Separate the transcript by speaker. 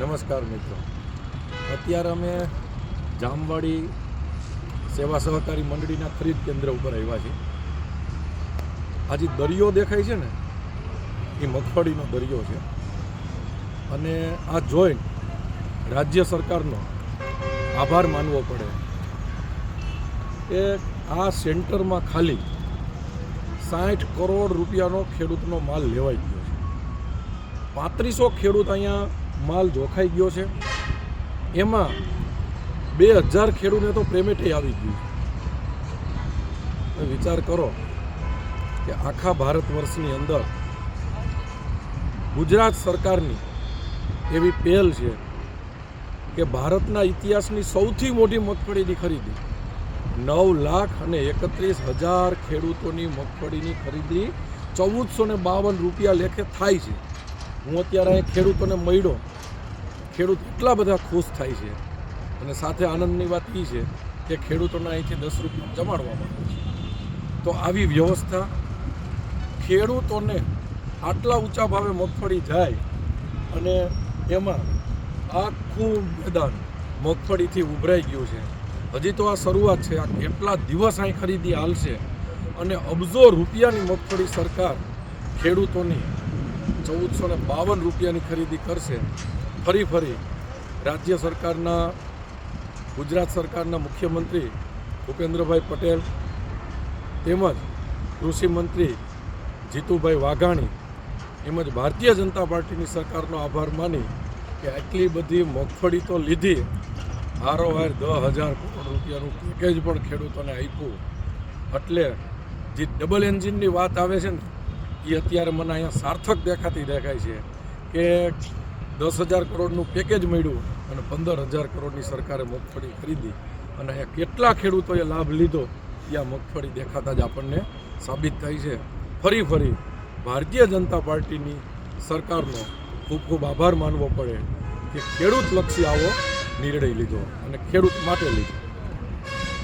Speaker 1: નમસ્કાર મિત્રો. અત્યારે અમે જામવાડી સેવા સહકારી મંડળીના ખરીદ કેન્દ્ર ઉપર આવ્યા છીએ. આજે દરિયો દેખાય છે ને, એ મગફળીનો દરિયો છે. અને આ જોઈ રાજ્ય સરકારનો આભાર માનવો પડે. એ આ સેન્ટરમાં ખાલી સાઠ કરોડ રૂપિયાનો ખેડૂતનો માલ લેવાઈ ગયો છે. પાંત્રીસો ખેડૂત અહીંયા માલ જોખાઈ ગયો છે. એમાં બે હજાર ખેડૂને તો પ્રેમેટે આવી ગયું વિચાર કરો કે આખા ભારત વર્ષની અંદર ગુજરાત સરકારની એવી પહેલ છે કે ભારતના ઇતિહાસની સૌથી મોટી મગફળીની ખરીદી, નવ લાખ અને એકત્રીસ હજાર ખેડૂતોની મગફળીની ખરીદી ચૌદસો ને બાવન રૂપિયા લેખે થાય છે. હું અત્યારે અહીં ખેડૂતોને મળ્યો. ખેડૂત એટલા બધા ખુશ થાય છે. અને સાથે આનંદની વાત એ છે કે ખેડૂતોને અહીંથી દસ રૂપિયા જમાડવામાં આવે છે. તો આવી વ્યવસ્થા ખેડૂતોને આટલા ઊંચા ભાવે મગફળી જાય અને એમાં આખું મેદાન મગફળીથી ઉભરાઈ ગયું છે. હજી તો આ શરૂઆત છે. આ કેટલા દિવસ અહીં ખરીદી હાલશે? અને અબજો રૂપિયાની મગફળી સરકાર ખેડૂતોની ચૌદસો ને બાવન રૂપિયાની ખરીદી કરશે. ફરી ફરી રાજ્ય સરકારના, ગુજરાત સરકારના મુખ્યમંત્રી ભૂપેન્દ્રભાઈ પટેલ તેમજ કૃષિમંત્રી જીતુભાઈ વાઘાણી એમજ ભારતીય જનતા પાર્ટીની સરકારનો આભાર માની કે આટલી બધી મગફળી તો લીધી. હારોહાર દસ હજાર કરોડ રૂપિયાનું પેકેજ પણ ખેડૂતોને આપ્યું. એટલે જે ડબલ એન્જિનની વાત આવે છે ને એ અત્યારે મને અહીંયા સાર્થક દેખાતી દેખાય છે કે દસ હજાર કરોડનું પેકેજ મળ્યું અને પંદર હજાર કરોડની સરકારે મગફળી ખરીદી અને અહીંયા કેટલા ખેડૂતોએ લાભ લીધો એ આ મગફળી દેખાતા જ આપણને સાબિત થાય છે. ફરી ફરી ભારતીય જનતા પાર્ટીની સરકારનો ખૂબ ખૂબ આભાર માનવો પડે કે ખેડૂતલક્ષી આવો નિર્ણય લીધો અને ખેડૂત માટે લીધો.